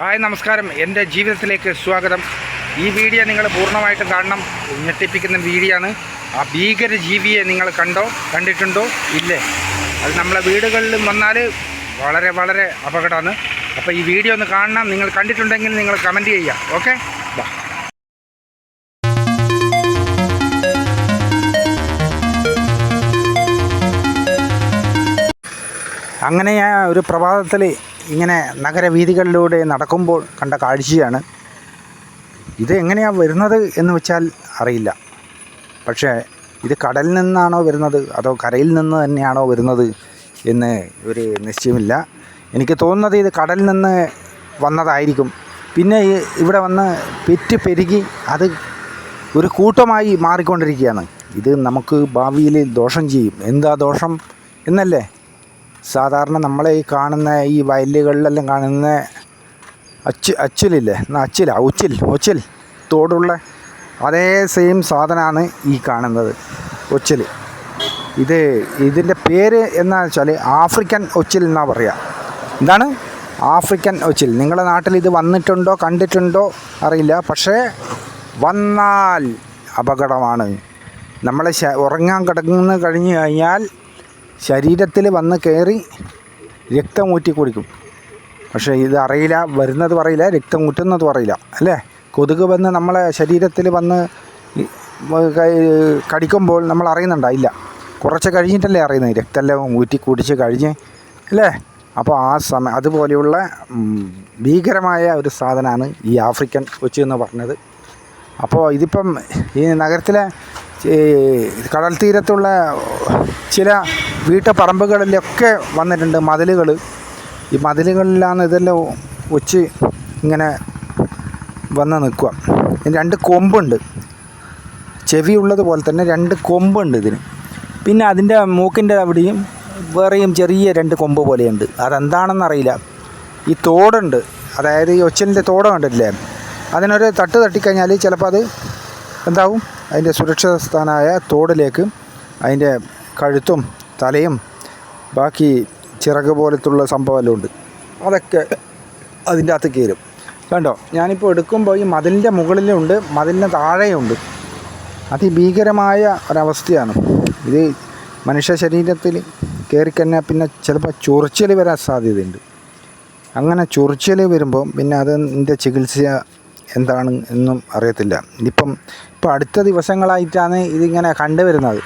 Hi നമസ്കാരം. എന്റെ ജീവിതത്തിലേക്ക് സ്വാഗതം. ഈ വീഡിയോ നിങ്ങൾ പൂർണമായിട്ട് കാണണം. ഞെട്ടിപ്പിക്കുന്ന വീഡിയോ ആണ് ആ ഭീകര ജീവിയെ നിങ്ങൾ കണ്ടോ? കണ്ടിട്ടുണ്ടോ? ഇല്ലേ? അത് നമ്മളെ വീടുകളിലും വന്നാൽ വളരെ വളരെ അപകടമാണ്. അപ്പോൾ ഈ വീഡിയോ ഒന്ന് കാണണം. നിങ്ങൾ കണ്ടിട്ടുണ്ടെങ്കിൽ നിങ്ങൾ കമന്റ് ചെയ്യുക. ഓക്കെ? ബാ. അങ്ങനെ ഞാൻ ഒരു പ്രഭാതത്തിൽ ഇങ്ങനെ നഗരവീഥികളിലൂടെ നടക്കുമ്പോൾ കണ്ട കാഴ്ചയാണ്. ഇത് എങ്ങനെയാണ് വരുന്നത് എന്ന് വെച്ചാൽ അറിയില്ല. പക്ഷേ ഇത് കടലിൽ നിന്നാണോ വരുന്നത്? അതോ കരയിൽ നിന്ന് തന്നെയാണോ വരുന്നത് എന്ന് ഒരു നിശ്ചയമില്ല. എനിക്ക് തോന്നുന്നത് ഇത് കടലിൽ നിന്ന് വന്നതായിരിക്കും. പിന്നെ ഇവിടെ വന്ന് പെറ്റ് പെരുകി അത് ഒരു കൂട്ടമായി മാറിക്കൊണ്ടിരിക്കുകയാണ്. ഇത് നമുക്ക് ഭാവിയിൽ ദോഷം ചെയ്യും. എന്താ ദോഷം എന്നല്ലേ? സാധാരണ നമ്മളെ ഈ കാണുന്ന ഈ വയലുകളിലെല്ലാം കാണുന്ന അച്ച് അച്ചിലില്ലേ? എന്നാൽ അച്ചില ഉച്ചിൽ ഒച്ചിൽ തോടുള്ള അതേ സെയിം സാധനമാണ് ഈ കാണുന്നത് ഒച്ചിൽ ഇത് ഇതിന്റെ പേര് എന്നാ വെച്ചാൽ ആഫ്രിക്കൻ ഒച്ചിൽ എന്നാ പറയുക എന്താണ്? ആഫ്രിക്കൻ ഒച്ചിൽ നിങ്ങളുടെ നാട്ടിൽ ഇത് വന്നിട്ടുണ്ടോ കണ്ടിട്ടുണ്ടോ? അറിയില്ല. പക്ഷേ വന്നാൽ അപകടമാണ്. നമ്മളെ ഉറങ്ങാൻ കിടക്കുന്നു കഴിഞ്ഞു കഴിഞ്ഞാൽ ശരീരത്തിൽ വന്ന് കയറി രക്തം ഊറ്റി കുടിക്കും. പക്ഷേ ഇത് അറിയില്ല വരുന്നത് പറയില്ല രക്തം ഊറ്റുന്നത് പറയില്ല അല്ലേ? കൊതുക് വന്ന് നമ്മളെ ശരീരത്തിൽ വന്ന് കടിക്കുമ്പോൾ നമ്മൾ അറിയുന്നുണ്ടോ? ഇല്ല. കുറച്ച് കഴിഞ്ഞിട്ടല്ലേ അറിയുന്നത്. രക്തമെല്ലാം ഊറ്റി കുടിച്ച് കഴിഞ്ഞ് അല്ലേ? അപ്പോൾ ആ സമയം അതുപോലെയുള്ള ഭീകരമായ ഒരു സാധനമാണ് ഈ ആഫ്രിക്കൻ കൊച്ചു എന്ന് പറഞ്ഞത്. അപ്പോൾ ഇതിപ്പം ഈ നഗരത്തിലെ കടൽ തീരത്തുള്ള ചില വീട്ടുപറമ്പുകളിലൊക്കെ വന്നിട്ടുണ്ട് മതിലുകൾ ഈ മതിലുകളിലാണ് ഇതെല്ലാം ഒച്ച് ഇങ്ങനെ വന്ന് നിൽക്കുക. ഇതിന് രണ്ട് കൊമ്പുണ്ട്. ചെവി ഉള്ളതുപോലെ തന്നെ രണ്ട് കൊമ്പുണ്ട് ഇതിന്. പിന്നെ അതിന്റെ മൂക്കിന്റെ അവിടെയും വേറെയും ചെറിയ രണ്ട് കൊമ്പ് പോലെയുണ്ട്. അതെന്താണെന്നറിയില്ല ഈ തോടുണ്ട്. അതായത് ഈ ഒച്ചലിന്റെ തോട് കണ്ടിട്ടില്ലേ? അതിനൊരു തട്ട് തട്ടിക്കഴിഞ്ഞാൽ ചിലപ്പോൾ അത് എന്താവും? അതിന്റെ സുരക്ഷിത സ്ഥാനമായ തോടിലേക്ക് അതിന്റെ കഴുത്തും തലയും ബാക്കി ചിറക് പോലത്തുള്ള സംഭവമെല്ലാം ഉണ്ട്. അതൊക്കെ അതിന്റെ അകത്ത് കയറും. കണ്ടോ? ഞാനിപ്പോൾ എടുക്കുമ്പോൾ ഈ മതിലിന്റെ മുകളിലുണ്ട് മതിലിന് താഴെയുണ്ട് അതിഭീകരമായ ഒരവസ്ഥയാണ്. ഇത് മനുഷ്യ ശരീരത്തിൽ കയറിക്കഴിഞ്ഞാൽ പിന്നെ ചിലപ്പോൾ ചൊറിച്ചൽ വരാൻ സാധ്യതയുണ്ട്. അങ്ങനെ ചൊറിച്ചൽ വരുമ്പോൾ പിന്നെ അതിന്റെ ചികിത്സ എന്താണ് എന്നും അറിയത്തില്ല. ഇപ്പം ഇപ്പോൾ അടുത്ത ദിവസങ്ങളായിട്ടാണ് ഇതിങ്ങനെ കണ്ടുവരുന്നത്.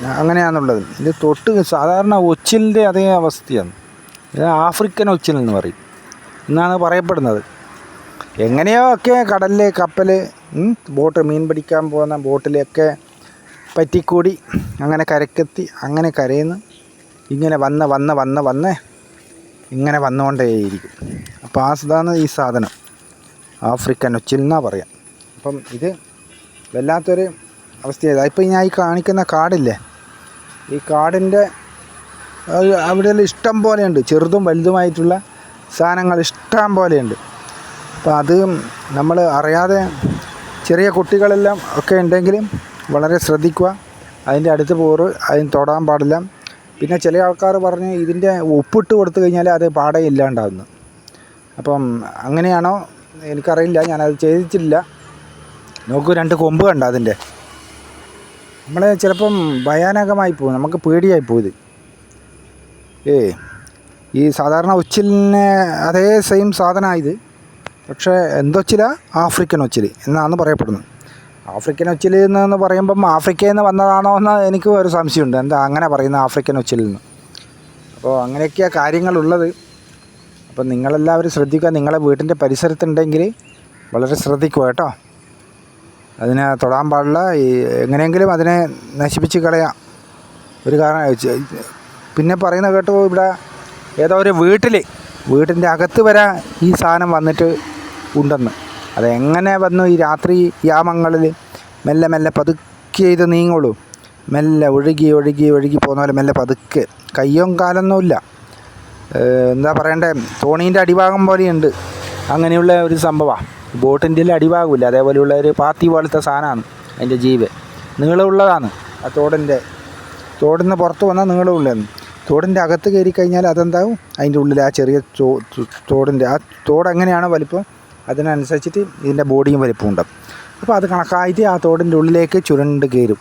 അങ്ങനെയാണുള്ളത്. ഇത് തൊട്ട് സാധാരണ ഒച്ചിലിന്റെ അതേ അവസ്ഥയാണ്. ഇത് ആഫ്രിക്കൻ ഒച്ചിൽ എന്ന് പറയും. എന്നാണ് പറയപ്പെടുന്നത്. എങ്ങനെയോ ഒക്കെ കടലിൽ കപ്പൽ ബോട്ട് മീൻ പിടിക്കാൻ പോകുന്ന ബോട്ടിലൊക്കെ പറ്റിക്കൂടി. അങ്ങനെ കരക്കെത്തി അങ്ങനെ കരയുന്നു. ഇങ്ങനെ വന്ന് വന്ന് വന്ന് വന്ന് ഇങ്ങനെ വന്നുകൊണ്ടേയിരിക്കും. അപ്പോൾ ആ ഇതാണ് ഈ സാധനം. ആഫ്രിക്കൻ ഒച്ചിൽ എന്നാണ് പറയാം. അപ്പം ഇത് വല്ലാത്തൊരു അവസ്ഥയാണ് ഇപ്പോൾ ഞാൻ ഈ കാണിക്കുന്ന കാടില്ലേ? ഈ കാടിന്റെ അവിടെ ഇഷ്ടം പോലെയുണ്ട്. ചെറുതും വലുതുമായിട്ടുള്ള സാധനങ്ങൾ ഇഷ്ടം പോലെയുണ്ട്. അപ്പോൾ അത് നമ്മൾ അറിയാതെ ചെറിയ കുട്ടികളെല്ലാം ഒക്കെ ഉണ്ടെങ്കിലും വളരെ ശ്രദ്ധിക്കുക. അതിന്റെ അടുത്ത് പോറ് അതിന് തൊടാൻ പാടില്ല. പിന്നെ ചില ആൾക്കാർ പറഞ്ഞ് ഇതിന്റെ ഉപ്പിട്ട് കൊടുത്തു കഴിഞ്ഞാൽ അത് പാടെ ഇല്ലാണ്ടാവുന്നു അപ്പം അങ്ങനെയാണോ? എനിക്കറിയില്ല. ഞാനത് ചെയ്തിട്ടില്ല. നോക്കൂ രണ്ട് കൊമ്പ് കണ്ട അതിന്റെ? നമ്മൾ ചിലപ്പം ഭയാനകമായി പോകും. നമുക്ക് പേടിയായി പോയത് ഏ ഈ സാധാരണ ഒച്ചിലിനെ അതേ സെയിം സാധന ഇത്. പക്ഷേ എന്തൊച്ചില ആഫ്രിക്കൻ ഒച്ചിൽ എന്നാണ് പറയപ്പെടുന്നത്. ആഫ്രിക്കൻ ഒച്ചിൽ എന്ന് പറയുമ്പം ആഫ്രിക്കയിൽ നിന്ന് വന്നതാണോ എന്ന് എനിക്ക് ഒരു സംശയമുണ്ട്. എന്താ അങ്ങനെ പറയുന്ന ആഫ്രിക്കൻ ഒച്ചിലിൽ നിന്ന്? അപ്പോൾ അങ്ങനെയൊക്കെയാണ് കാര്യങ്ങളുള്ളത്. അപ്പം നിങ്ങളെല്ലാവരും ശ്രദ്ധിക്കുക. നിങ്ങളെ വീട്ടിന്റെ പരിസരത്തുണ്ടെങ്കിൽ വളരെ ശ്രദ്ധിക്കുക കേട്ടോ. അതിനെ തൊടാൻ പാടില്ല. ഈ എങ്ങനെയെങ്കിലും അതിനെ നശിപ്പിച്ച് കളയാം. ഒരു കാരണം പിന്നെ പറയുന്ന കേട്ടു ഇവിടെ ഏതോ ഒരു വീട്ടിൽ വീട്ടിന്റെ അകത്ത് വരെ ഈ സാധനം വന്നിട്ട് ഉണ്ടെന്ന്. അതെങ്ങനെ വന്നു? ഈ രാത്രി യാമങ്ങളിൽ മെല്ലെ മെല്ലെ പതുക്കെ ഇത് നീങ്ങുള്ളൂ. മെല്ലെ ഒഴുകി ഒഴുകി ഒഴുകി പോകുന്ന പോലെ മെല്ലെ പതുക്കെ. കയ്യും കാലൊന്നുമില്ല എന്താ പറയണ്ടേ? തോണീന്റെ അടിഭാഗം പോലെയുണ്ട്. അങ്ങനെയുള്ള ഒരു സംഭവമാണ് ബോട്ടിന്റെ അടിഭാഗമില്ല അതേപോലെയുള്ള ഒരു പാത്തി പോലത്തെ സാധനമാണ് അതിന്റെ ജീവ് നീളമുള്ളതാണ് ആ തോടിന്റെ തോടിന്ന് പുറത്ത് വന്നാൽ നീളമുള്ളതാണ് തോടിന്റെ അകത്ത് കയറി കഴിഞ്ഞാൽ അതെന്താവും? അതിന്റെ ഉള്ളിൽ ആ ചെറിയ തോ- തോടിന്റെ ആ തോട് എങ്ങനെയാണോ വലിപ്പം അതിനനുസരിച്ചിട്ട് ഇതിന്റെ ബോഡിയും വലിപ്പം ഉണ്ടാവും. അപ്പോൾ അത് കണക്കായിട്ട് ആ തോടിന്റെ ഉള്ളിലേക്ക് ചുരുണ്ട് കയറും.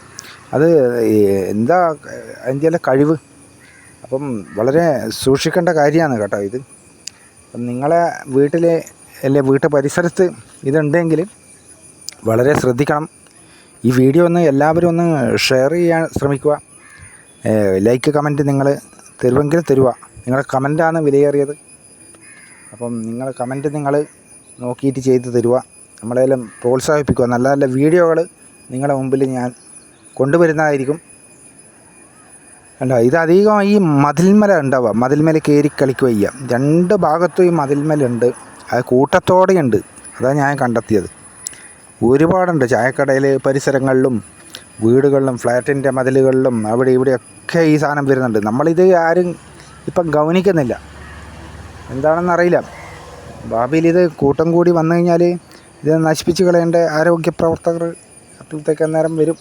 അത് എന്താ അതിന്റെ കഴിവ്. അപ്പം വളരെ സൂക്ഷിക്കേണ്ട കാര്യമാണ് കേട്ടോ ഇത്. നിങ്ങളെ വീട്ടിലെ അല്ലെ വീട്ടു പരിസരത്ത് ഇതുണ്ടെങ്കിൽ വളരെ ശ്രദ്ധിക്കണം. ഈ വീഡിയോ ഒന്ന് എല്ലാവരും ഒന്ന് ഷെയർ ചെയ്യാൻ ശ്രമിക്കുക. ലൈക്ക് കമന്റ് നിങ്ങൾ തരുമെങ്കിൽ തരുക നിങ്ങളുടെ കമന്റാണ് വിലയേറിയത്. അപ്പം നിങ്ങൾ കമന്റ് നിങ്ങൾ നോക്കിയിട്ട് ചെയ്ത് തരുക. നമ്മളെല്ലാം പ്രോത്സാഹിപ്പിക്കുക. നല്ല നല്ല വീഡിയോകൾ നിങ്ങളുടെ മുമ്പിൽ ഞാൻ കൊണ്ടുവരുന്നതായിരിക്കും. കണ്ടോ ഇതധികം ഈ മതിൽമല ഉണ്ടാവുക. മതിൽമല കയറി കളിക്കുക രണ്ട് ഭാഗത്തും ഈ മതിൽമലുണ്ട് അത് കൂട്ടത്തോടെയുണ്ട്. അതാണ് ഞാൻ കണ്ടെത്തിയത്. ഒരുപാടുണ്ട്. ചായക്കടയിലെ പരിസരങ്ങളിലും വീടുകളിലും ഫ്ലാറ്റിന്റെ മതിലുകളിലും അവിടെ ഇവിടെയൊക്കെ ഈ സാധനം വരുന്നുണ്ട്. നമ്മളിത് ആരും ഇപ്പം ഗൗനിക്കുന്നില്ല. എന്താണെന്നറിയില്ല. ഭാവിയിൽ ഇത് കൂട്ടം കൂടി വന്നു കഴിഞ്ഞാൽ ഇത് നശിപ്പിച്ച് കളയേണ്ട ആരോഗ്യ പ്രവർത്തകർ അപ്പോഴത്തേക്ക് അന്നേരം വരും.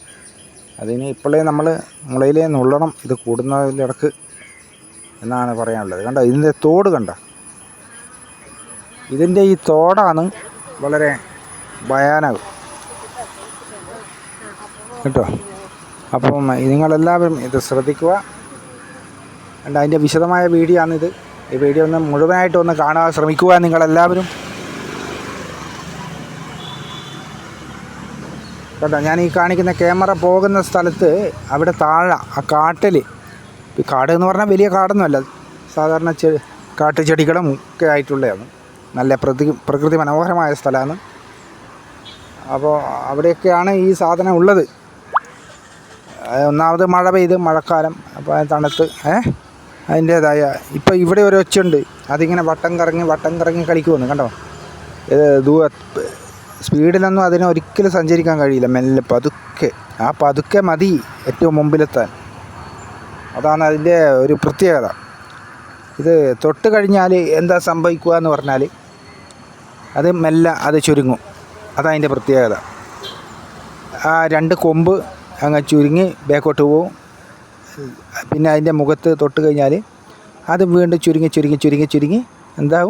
അതിന് ഇപ്പോഴേ നമ്മൾ മുളയിലേ നുള്ളണം. ഇത് കൂടുന്നതിലിടക്ക് എന്നാണ് പറയാനുള്ളത്. കണ്ടോ? ഇതിന്റെ തോട് കണ്ട? ഇതിന്റെ ഈ തോടാണ് വളരെ ഭയാനകം. കേട്ടോ? അപ്പം നിങ്ങളെല്ലാവരും ഇത് ശ്രദ്ധിക്കുക. അല്ല അതിന്റെ വിശദമായ വീഡിയോ ആണിത്. ഈ വീഡിയോ ഒന്ന് മുഴുവനായിട്ട് ഒന്ന് കാണാൻ ശ്രമിക്കുക നിങ്ങളെല്ലാവരും. കേട്ടോ ഞാൻ ഈ കാണിക്കുന്ന ക്യാമറ പോകുന്ന സ്ഥലത്ത് അവിടെ താഴെ ആ കാട്ടിൽ കാട് എന്ന് പറഞ്ഞാൽ വലിയ കാടൊന്നുമല്ല. സാധാരണ ചെ കാട്ടുചെടികളും ഒക്കെ ആയിട്ടുള്ളതാണ്. നല്ല പ്രതി പ്രകൃതി മനോഹരമായ സ്ഥലമാണ്. അപ്പോൾ അവിടെയൊക്കെയാണ് ഈ സാധനം ഉള്ളത്. ഒന്നാമത് മഴ പെയ്ത് മഴക്കാലം. അപ്പോൾ തണുത്ത് ഏഹ് അതിന്റേതായ ഇപ്പോൾ ഇവിടെ ഒരു ഒച്ചുണ്ട് അതിങ്ങനെ വട്ടം കറങ്ങി വട്ടം കറങ്ങി കളിക്കുമെന്ന് കണ്ടോ? ഇത് ദൂര സ്പീഡിലൊന്നും അതിനെ ഒരിക്കലും സഞ്ചരിക്കാൻ കഴിയില്ല. മെല്ലെ പതുക്കെ ആ പതുക്കെ മതി ഏറ്റവും മുമ്പിലെത്താൻ. അതാണ് അതിന്റെ ഒരു പ്രത്യേകത. ഇത് തൊട്ട് കഴിഞ്ഞാൽ എന്താ സംഭവിക്കുക എന്ന് പറഞ്ഞാൽ അത് മെല്ലെ അത് ചുരുങ്ങും. അതതിന്റെ പ്രത്യേകത. ആ രണ്ട് കൊമ്പ് അങ്ങ് ചുരുങ്ങി ബാക്കോട്ട് പോവും. പിന്നെ അതിന്റെ മുഖത്ത് തൊട്ട് കഴിഞ്ഞാൽ അത് വീണ്ടും ചുരുങ്ങി ചുരുങ്ങി ചുരുങ്ങി ചുരുങ്ങി എന്താവും?